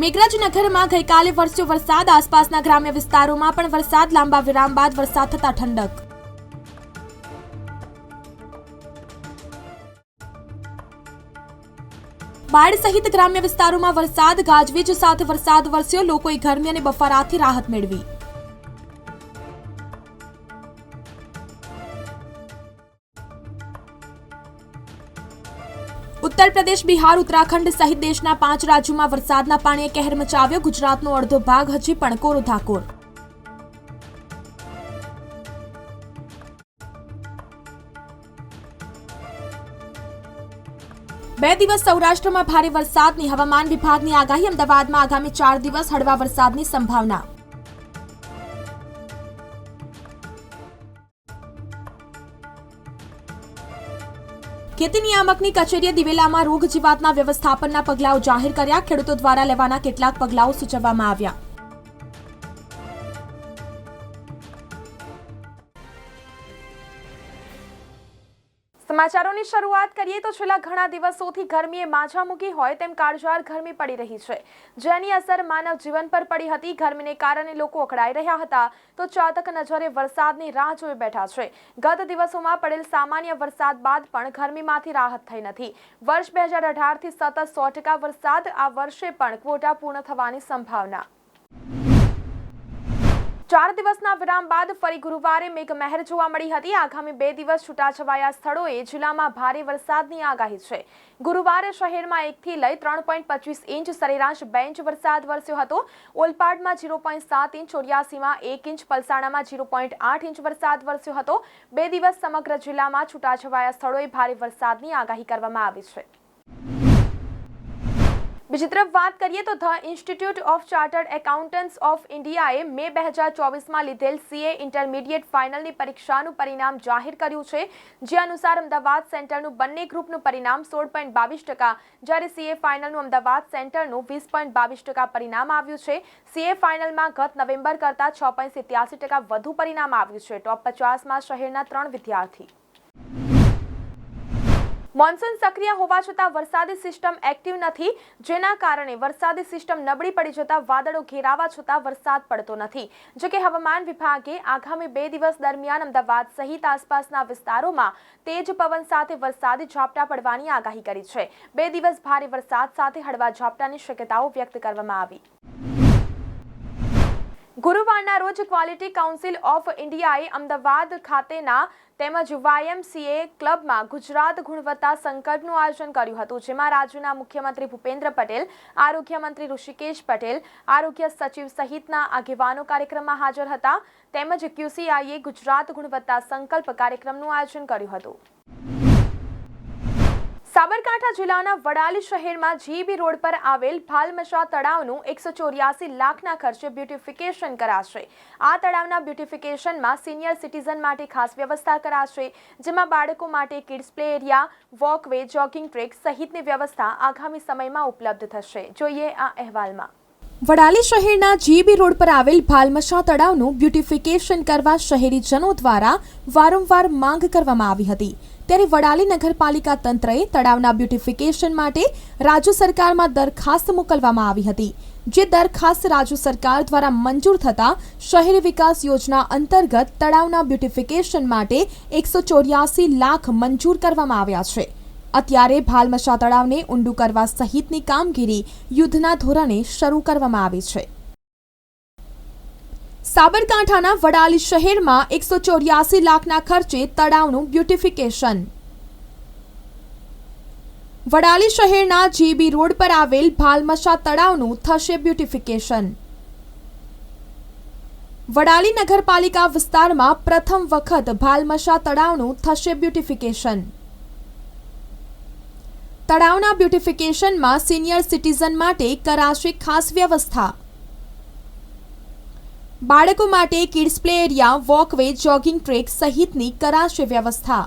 મેઘરાજનગરમાં ગઈકાલે વરસ્યો વરસાદ, આસપાસના ગ્રામ્ય વિસ્તારોમાં પણ વરસાદ, લાંબા વિરામ બાદ વરસાદ થતા ઠંડક. બાળ સહિત ગ્રામ્ય વિસ્તારોમાં વરસાદ, ગાજવીજ સાથે વરસાદ વરસ્યો, લોકોએ ગરમી અને બફારાથી રાહત મેળવી. ઉત્તર પ્રદેશ બિહાર, ઉત્તરાખંડ સહિત દેશના પાંચ રાજ્યોમાં વરસાદના પાણીએ કહેર મચાવ્યો. ગુજરાતનો અડધો ભાગ હજી પણ કોરો બે દિવસ સૌરાષ્ટ્રમાં ભારે વરસાદની હવામાન વિભાગની આગાહી. અમદાવાદમાં આગામી ચાર દિવસ હળવા વરસાદની સંભાવના. ખેતી નિયામકની કચેરીએ દિવેલામાં રોગ જીવાતના વ્યવસ્થાપનના પગલાઓ જાહેર કર્યા. ખેડૂતો દ્વારા લેવાના કેટલાક પગલાઓ સૂચવવામાં આવ્યા. સમાચારોની શરૂઆત કરીએ તો છેલ્લા ઘણા દિવસોથી ગરમીએ માછા મૂકી હોય તેમ કાળઝાળ ગરમી પડી રહી છે. જેની અસર માનવ જીવન પર પડી હતી. ગરમીને કારણે લોકો અકળાઈ રહ્યા હતા. તો ચાતક નજરે વરસાદની રાહ જોઈ બેઠા છે. ગત દિવસોમાં પડેલ સામાન્ય વરસાદ બાદ પણ ગરમીમાંથી રાહત થઈ નથી. વર્ષ બે હજાર અઢારથી સતત સો ટકા વરસાદ આ વર્ષે પણ ક્વોટા પૂર્ણ થવાની સંભાવના. ચાર દિવસના વિરામ બાદ ફરી ગુરુવારે મેઘમહેર જોવા મળી હતી. આગામી બે દિવસ છૂટાછવાયા સ્થળોએ જિલ્લામાં ભારે વરસાદની આગાહી છે. ગુરુવારે શહેરમાં એકથી લઈ ત્રણ પોઈન્ટ પચીસ ઇંચ સરેરાશ બે ઇંચ વરસાદ વરસ્યો હતો. ઓલપાડમાં ઝીરો પોઈન્ટ સાત ઇંચ, ચોર્યાસીમાં એક ઇંચ, પલસાણામાં ઝીરો પોઈન્ટ આઠ ઇંચ વરસાદ વરસ્યો હતો. બે દિવસ સમગ્ર જિલ્લામાં છૂટાછવાયા સ્થળોએ ભારે વરસાદની આગાહી કરવામાં આવી છે. બીજી તરફ વાત કરીએ તો the institute of chartered accountants of ઇન્ડિયાએ મે બે હજાર ચોવીસમાં લીધેલ સીએ ઇન્ટરમીડિયેટ ફાઇનલની પરીક્ષાનું પરિણામ જાહેર કર્યું છે. જે અનુસાર અમદાવાદ સેન્ટરનું બંને ગ્રુપનું પરિણામ સોળ પોઈન્ટ બાવીસ ટકા, જ્યારે સીએ ફાઇનલનું અમદાવાદ સેન્ટરનું વીસ પોઈન્ટ બાવીસ ટકા પરિણામ આવ્યું છે. સીએ ફાઇનલમાં ગત નવેમ્બર કરતાં છ પોઈન્ટ સિત્યાસી ટકા વધુ પરિણામ આવ્યું છે. ટોપ પચાસમાં શહેરના ત્રણ વિદ્યાર્થી. મોન્સૂન સક્રિય હોવા છતાં વરસાદી સિસ્ટમ એક્ટિવ નથી, જેના કારણે વરસાદી સિસ્ટમ નબળી પડી જતા વાદળો ઘેરાવા છતાં વરસાદ પડતો નથી. જોકે હવામાન વિભાગે આગામી બે દિવસ દરમિયાન અમદાવાદ સહિત આસપાસના વિસ્તારોમાં તેજ પવન સાથે વરસાદી ઝાપટા પડવાની આગાહી કરી છે. બે દિવસ ભારે વરસાદ સાથે હળવા ઝાપટાની શક્યતાઓ વ્યક્ત કરવામાં આવી. ગુરુવારના રોજ ક્વોલિટી કાઉન્સિલ ઓફ ઇન્ડિયાએ અમદાવાદ ખાતેના તેમજ વાયએમસીએ ક્લબમાં ગુજરાત ગુણવત્તા સંકટનું આયોજન કર્યું હતું, જેમાં રાજ્યના મુખ્યમંત્રી ભૂપેન્દ્ર પટેલ, આરોગ્યમંત્રી ઋષિકેશ પટેલ, આરોગ્ય સચિવ સહિતના આગેવાનો કાર્યક્રમમાં હાજર હતા, તેમજ ક્યુસીઆઈએ ગુજરાત ગુણવત્તા સંકલ્પ કાર્યક્રમનું આયોજન કર્યું હતું. સાબરકાંઠા જિલ્લાના વડાલી શહેરમાં જીબી રોડ પર આવેલ ભાલમશા તળાવનું એકસો ચોર્યાસી લાખના ખર્ચે બ્યુટિફિકેશન કરાશે. આ તળાવના બ્યુટિફિકેશનમાં સિનિયર સિટીઝન માટે ખાસ વ્યવસ્થા કરાશે, જેમાં બાળકો માટે kids play area, walkway, jogging track સહિતની વ્યવસ્થા આગામી સમયમાં ઉપલબ્ધ થશે. જોઈએ આ અહેવાલમાં. વડાલી શહેરના જીબી રોડ પર આવેલ ભાલમશા તળાવનું બ્યુટિફિકેશન કરવા શહેરીજનો દ્વારા વારંવાર માંગ કરવામાં આવી હતી. ત્યારે વડાલી નગરપાલિકા તંત્રએ તળાવના બ્યુટિફિકેશન માટે રાજ્ય સરકારમાં દરખાસ્ત મોકલવામાં આવી હતી, જે દરખાસ્ત રાજ્ય સરકાર દ્વારા મંજૂર થતા શહેરી વિકાસ યોજના અંતર્ગત તળાવના બ્યુટિફિકેશન માટે એકસો ચોર્યાસી લાખ મંજૂર કરવામાં આવ્યા છે. અત્યારે ભાલમશા તળાવને ઊંડું કરવા સહિતની કામગીરી યુદ્ધના ધોરણે શરૂ કરવામાં આવી છે. સાબરકાંઠાના વડાલી શહેરમાં એકસો ચોર્યાસી લાખના ખર્ચે તળાવનું બ્યુટિફિકેશન. વડાલી શહેરના જીબી રોડ પર આવેલ ભાલમશા તળાવનું થશે બ્યુટિફિકેશન. વડાલી નગરપાલિકા વિસ્તારમાં પ્રથમ વખત ભાલમશા તળાવનું થશે બ્યુટિફિકેશન. તળાવના બ્યુટિફિકેશનમાં સિનિયર સિટીઝન માટે કરાશે ખાસ વ્યવસ્થા. બાળકો માટે kids play area walkway jogging track સહિતની કરાશે વ્યવસ્થા.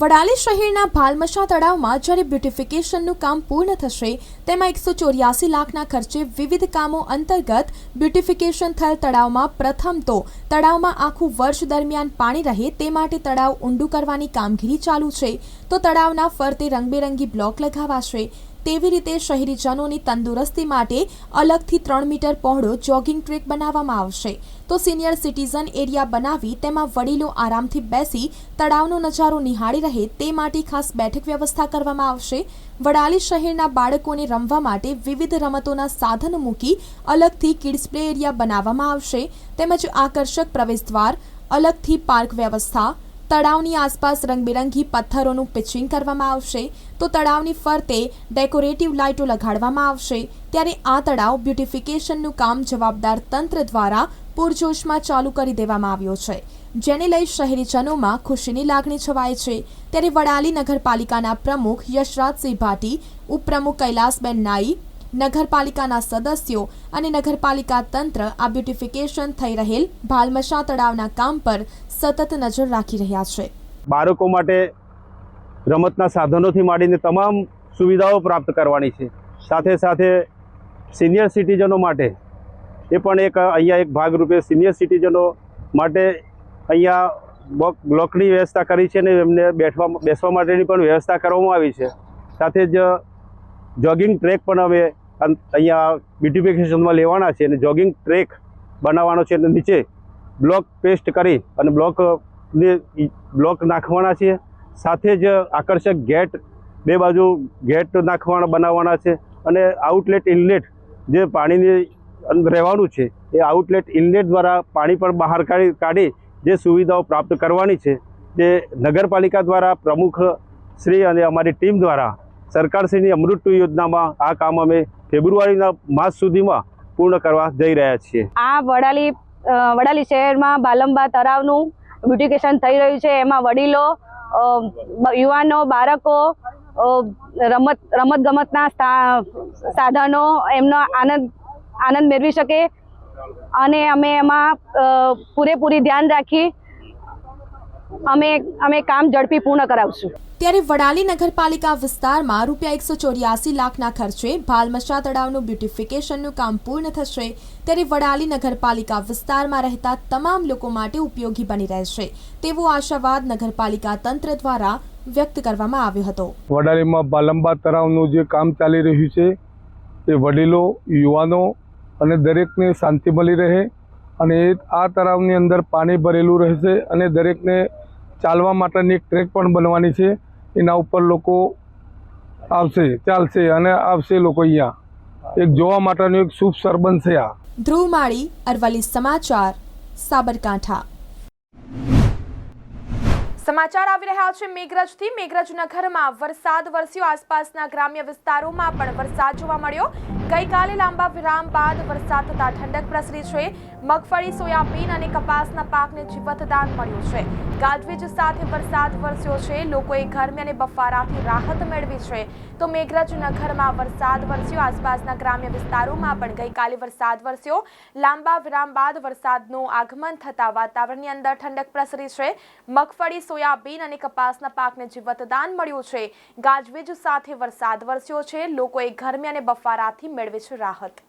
વડાલી શહેરના ભાલમશા તળાવમાં જ્યારે બ્યુટિફિકેશનનું કામ પૂર્ણ થશે, તેમાં એકસો ચોર્યાસી લાખના ખર્ચે વિવિધ કામો અંતર્ગત બ્યુટિફિકેશન થયેલ તળાવમાં પ્રથમ તો તળાવમાં આખું વર્ષ દરમિયાન પાણી રહે તે માટે તળાવ ઊંડું કરવાની કામગીરી ચાલુ છે. તો તળાવના ફરતે રંગબેરંગી બ્લોક લગાવાશે. તેવી રીતે શહેરીજનોની તંદુરસ્તી માટે અલગથી ત્રણ મીટર પહોળો જોગિંગ ટ્રેક બનાવવામાં આવશે. તો સિનિયર સિટીઝન એરિયા બનાવી તેમાં વડીલો આરામથી બેસી તળાવનો નજારો નિહાળી રહે તે માટે ખાસ બેઠક વ્યવસ્થા કરવામાં આવશે. વડાલી શહેરના બાળકોને રમવા માટે વિવિધ રમતોના સાધનો મૂકી અલગથી કિડ્સ પ્લે એરિયા બનાવવામાં આવશે. તેમજ આકર્ષક પ્રવેશદ્વાર, અલગથી પાર્ક વ્યવસ્થા તળાવની આસપાસ રંગબેરંગી પથ્થરોનું પિચિંગ કરવામાં આવશે. તો તળાવની ફરતે ડેકોરેટિવ લાઇટો લગાડવામાં આવશે. ત્યારે આ તળાવ બ્યુટિફિકેશનનું કામ જવાબદાર તંત્ર દ્વારા પૂરજોશમાં ચાલુ કરી દેવામાં આવ્યો છે. જેને લઈ શહેરીજનોમાં ખુશીની લાગણી છવાય છે. ત્યારે વડાલી નગરપાલિકાના પ્રમુખ યશરાજસિંહ ભાટી, ઉપપ્રમુખ કૈલાસબેન નાઈ નગરપાલિકાના સદસ્યો અને નગરપાલિકા તંત્ર આ બ્યુટિફિકેશન થઈ રહેલ ભાલમશા તળાવના કામ પર સતત નજર રાખી રહ્યા છે. બાળકો માટે રમતના સાધનોથી માંડીને તમામ સુવિધાઓ પ્રાપ્ત કરવાની છે. સાથે સાથે સિનિયર સિટીઝનો માટે એ પણ એક અહીંયા એક ભાગરૂપે સિનિયર સિટીઝનો માટે અહીંયા બ્લોક બ્લોકની વ્યવસ્થા કરી છે અને એમને બેઠવા, બેસવા માટેની પણ વ્યવસ્થા કરવામાં આવી છે. સાથે જ જોગિંગ ટ્રેક પણ અમે અહીંયા બ્યુટિફિકેશનમાં લેવાના છે અને જોગિંગ ટ્રેક બનાવવાનો છે અને નીચે બ્લોક પેસ્ટ કરી અને બ્લોકને બ્લોક નાખવાના છે. સાથે જ આકર્ષક ગેટ બે બાજુ ગેટ નાખવાના બનાવવાના છે અને આઉટલેટ ઇનલેટ જે પાણીની રહેવાનું છે એ આઉટલેટ ઇનલેટ દ્વારા પાણી પણ બહાર કાઢી કાઢી જે સુવિધાઓ પ્રાપ્ત કરવાની છે તે નગરપાલિકા દ્વારા પ્રમુખ શ્રી અને અમારી ટીમ દ્વારા સરકારશ્રીની અમૃત યોજનામાં આ કામ અમે ફેબ્રુઆરીના માસ સુધીમાં પૂર્ણ કરવા જઈ રહ્યા છીએ. આ વડાલી વડાલી શહેરમાં બાલંબા તળાવનું બ્યુટિકેશન થઈ રહ્યું છે. એમાં વડીલો યુવાનો, બાળકો રમત રમત ગમતના સાધનો એમનો આનંદ આનંદ મેળવી શકે. અને અમે એમાં પૂરેપૂરી ધ્યાન રાખી અમે અમે કામ ઝડપી પૂર્ણ કરાવશું. ત્યારે વડાલી નગરપાલિકા વિસ્તારમાં રૂપિયા એકસો ચોર્યાસી લાખના ખર્ચે ભાલમશા તળાવનું બ્યુટિફિકેશનનું કામ પૂર્ણ થશે. ત્યારે વડાલી નગરપાલિકા વિસ્તારમાં રહેતા તમામ લોકો માટે ઉપયોગી બની રહેશે તેવો આશાવાદ નગરપાલિકા તંત્ર દ્વારા વ્યક્ત કરવામાં આવ્યો હતો. વડાલીમાં બાલંબા તળાવનું જે કામ ચાલી રહ્યું છે એ વડીલો યુવાનો અને દરેકને શાંતિ મળી રહે. અને આ તળાવની અંદર પાણી ભરેલું રહેશે અને દરેકને ચાલવા માટેની એક ટ્રેક પણ બનવાની છે. એના ઉપર લોકો આવશે, ચાલશે અને આવશે લોકો અહીંયા. એક જોવા માટેનું એક શુભ સર બનશે આ. ધ્રુવ માળી, અરવલ્લી સમાચાર, સાબરકાંઠા. સમાચાર આવી રહ્યા છે મેઘરજથી. મેઘરજ નગરમાં વરસાદ વરસ્યો. આસપાસના ગ્રામ્ય વિસ્તારોમાં પણ વરસાદ જોવા મળ્યો. ગઈકાલે લાંબા વિરામ બાદ વરસાદ થતા ઠંડક પ્રસરી છે. મગફળી, સોયાબીન અને કપાસના પાકને જીવતદાન મળ્યું છે. ગાજવીજ સાથે વરસાદ વરસ્યો છે. લોકોએ ગરમી અને બફારાથી રાહત મેળવી છે. તો મેઘરજ નગરમાં વરસાદ વરસ્યો. આસપાસના ગ્રામ્ય વિસ્તારોમાં પણ ગઈકાલે વરસાદ વરસ્યો. લાંબા વિરામ બાદ વરસાદનું આગમન થતા વાતાવરણની અંદર ઠંડક પ્રસરી છે. મગફળી, સોયાબીન અને કપાસના પાકને જીવતદાન મળ્યું છે. ગાજવીજ સાથે વરસાદ વરસ્યો છે. લોકોએ ગરમી અને બફારાથી મેળવી છે રાહત.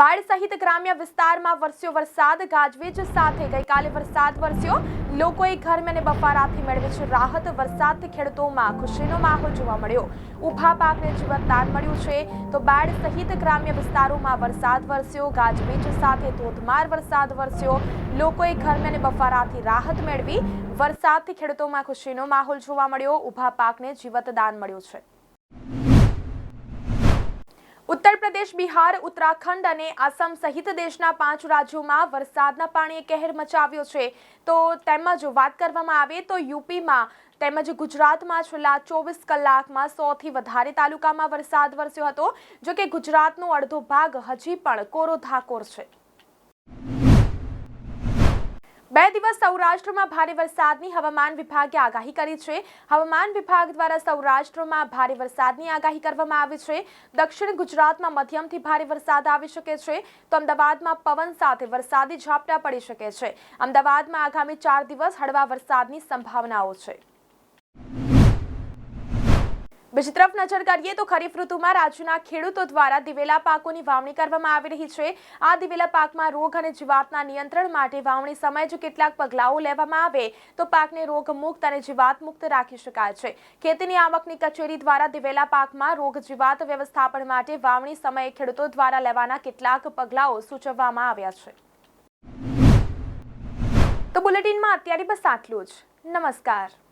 બાળ સહિત ગ્રામ્ય વિસ્તારમાં વરસ્યો વરસાદ, ગાજવીજ સાથે ગઈકાલે વરસાદ વરસ્યો. લોકોએ ગરમી અને બફારાથી મેળવી છે રાહત. વરસાદથી ખેડૂતોમાં ખુશીનો માહોલ જોવા મળ્યો. ઊભા પાકને જીવતદાન મળ્યું છે. તો બાળ સહિત ગ્રામ્ય વિસ્તારોમાં વરસાદ વરસ્યો, ગાજવીજ સાથે ધોધમાર વરસાદ વરસ્યો. લોકોએ ગરમી અને બફારાથી રાહત મેળવી. વરસાદથી ખેડૂતોમાં ખુશીનો માહોલ જોવા મળ્યો. ઊભા પાકને જીવતદાન મળ્યું છે. ઉત્તર પ્રદેશ, બિહાર, ઉત્તરાખંડ અને આસામ સહિત દેશના પાંચ રાજ્યોમાં વરસાદના પાણીએ કહેર મચાવ્યો છે. તો તેમજ વાત કરવામાં આવે તો યુપીમાં તેમજ ગુજરાતમાં છેલ્લા ચોવીસ કલાકમાં સૌથી વધારે તાલુકામાં વરસાદ વરસ્યો હતો જો કે ગુજરાતનો અડધો ભાગ હજી પણ કોરો ધાકોર છે. બે દિવસ સૌરાષ્ટ્રમાં ભારે વરસાદની હવામાન વિભાગે આગાહી કરી છે. હવામાન વિભાગ દ્વારા સૌરાષ્ટ્રમાં ભારે વરસાદની આગાહી કરવામાં આવી છે. દક્ષિણ ગુજરાતમાં મધ્યમથી ભારે વરસાદ આવી શકે છે. તો અમદાવાદમાં પવન સાથે વરસાદી ઝાપટા પડી શકે છે. અમદાવાદમાં આગામી ચાર દિવસ હળવા વરસાદની સંભાવનાઓ છે. બીજી તરફ નજર કરીએ તો ખરીફ ઋતુમાં રાજ્યના ખેડૂતો દ્વારા દિવેલા પાકોની વાવણી કરવામાં આવી રહી છે. આ દિવેલા પાકમાં રોગ અને જીવાતના નિયંત્રણ માટે વાવણી સમયે જો કેટલાક પગલાઓ લેવામાં આવે તો પાકને રોગ મુક્ત અને જીવાત મુક્ત રાખી શકાય છે. ખેતીની આવકની કચેરી દ્વારા દિવેલા પાકમાં રોગ જીવાત વ્યવસ્થાપન માટે વાવણી સમયે ખેડૂતો દ્વારા લેવાના કેટલાક પગલાઓ સૂચવવામાં આવ્યા છે. તો બુલેટિનમાં અત્યારે બસ આટલું જ. નમસ્કાર.